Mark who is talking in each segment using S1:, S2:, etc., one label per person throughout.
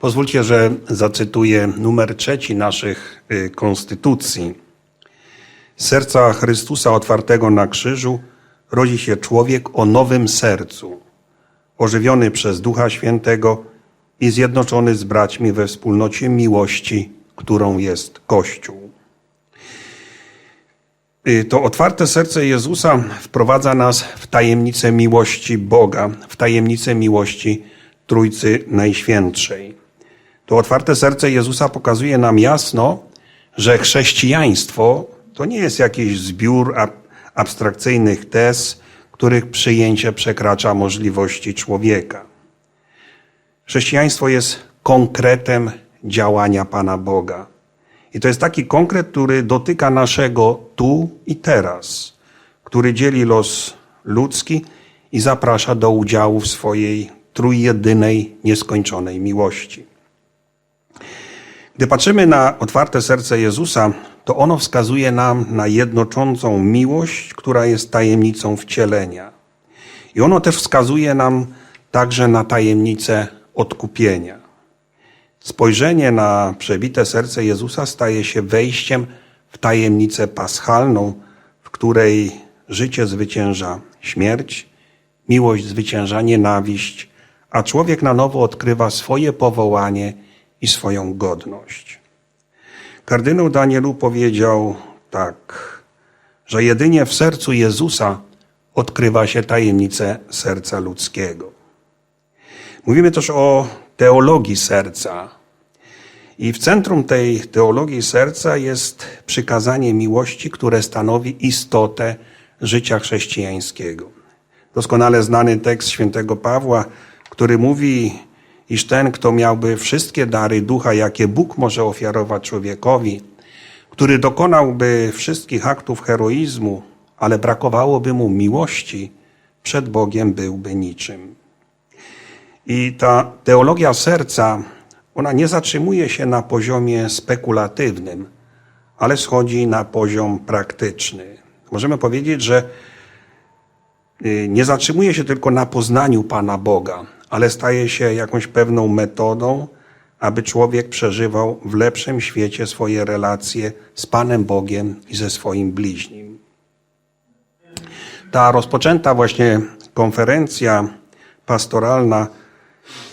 S1: Pozwólcie, że zacytuję numer trzeci naszych y, konstytucji. Serca Chrystusa otwartego na krzyżu rodzi się człowiek o nowym sercu, ożywiony przez Ducha Świętego i zjednoczony z braćmi we wspólnocie miłości, którą jest Kościół. Y, To otwarte serce Jezusa wprowadza nas w tajemnicę miłości Boga, w tajemnicę miłości Trójcy Najświętszej. To otwarte serce Jezusa pokazuje nam jasno, że chrześcijaństwo to nie jest jakiś zbiór ab- abstrakcyjnych tez, których przyjęcie przekracza możliwości człowieka. Chrześcijaństwo jest konkretem działania Pana Boga. I to jest taki konkret, który dotyka naszego tu i teraz, który dzieli los ludzki i zaprasza do udziału w swojej trójjedynej, nieskończonej miłości. Gdy patrzymy na otwarte serce Jezusa, to ono wskazuje nam na jednoczącą miłość, która jest tajemnicą wcielenia. I ono też wskazuje nam także na tajemnicę odkupienia. Spojrzenie na przebite serce Jezusa staje się wejściem w tajemnicę paschalną, w której życie zwycięża śmierć, miłość zwycięża nienawiść, a człowiek na nowo odkrywa swoje powołanie i swoją godność. Kardynał Danielu powiedział tak, że jedynie w sercu Jezusa odkrywa się tajemnicę serca ludzkiego. Mówimy też o teologii serca. I w centrum tej teologii serca jest przykazanie miłości, które stanowi istotę życia chrześcijańskiego. Doskonale znany tekst świętego Pawła, który mówi, iż ten, kto miałby wszystkie dary ducha, jakie Bóg może ofiarować człowiekowi, który dokonałby wszystkich aktów heroizmu, ale brakowałoby mu miłości, przed Bogiem byłby niczym. I ta teologia serca, ona nie zatrzymuje się na poziomie spekulatywnym, ale schodzi na poziom praktyczny. Możemy powiedzieć, że y, nie zatrzymuje się tylko na poznaniu Pana Boga, ale staje się jakąś pewną metodą, aby człowiek przeżywał w lepszym świecie swoje relacje z Panem Bogiem i ze swoim bliźnim. Ta rozpoczęta właśnie konferencja pastoralna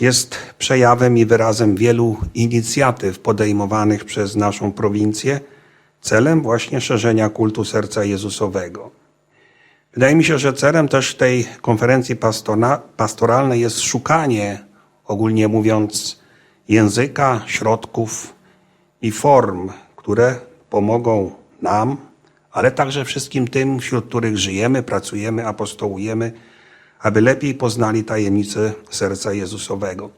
S1: jest przejawem i wyrazem wielu inicjatyw podejmowanych przez naszą prowincję celem właśnie szerzenia kultu serca Jezusowego. Wydaje mi się, że celem też tej konferencji pastona- pastoralnej jest szukanie, ogólnie mówiąc, języka, środków i form, które pomogą nam, ale także wszystkim tym, wśród których żyjemy, pracujemy, apostołujemy, aby lepiej poznali tajemnicę serca Jezusowego.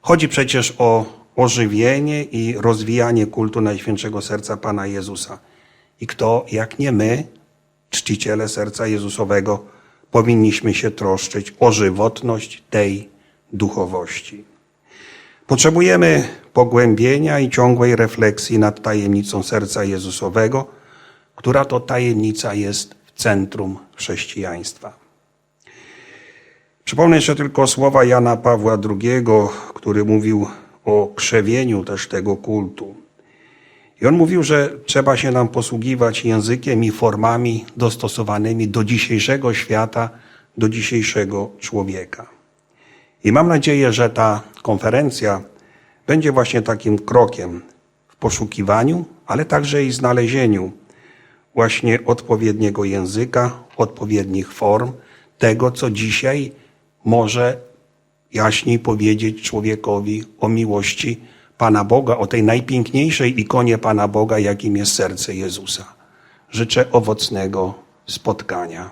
S1: Chodzi przecież o ożywienie i rozwijanie kultu Najświętszego Serca Pana Jezusa. I kto, jak nie my, czciciele serca Jezusowego, powinniśmy się troszczyć o żywotność tej duchowości. Potrzebujemy pogłębienia i ciągłej refleksji nad tajemnicą serca Jezusowego, która to tajemnica jest w centrum chrześcijaństwa. Przypomnę jeszcze tylko słowa Jana Pawła II, który mówił o krzewieniu też tego kultu. I on mówił, że trzeba się nam posługiwać językiem i formami dostosowanymi do dzisiejszego świata, do dzisiejszego człowieka. I mam nadzieję, że ta konferencja będzie właśnie takim krokiem w poszukiwaniu, ale także i znalezieniu właśnie odpowiedniego języka, odpowiednich form, tego, co dzisiaj może jaśniej powiedzieć człowiekowi o miłości Pana Boga, o tej najpiękniejszej ikonie Pana Boga, jakim jest serce Jezusa. Życzę owocnego spotkania.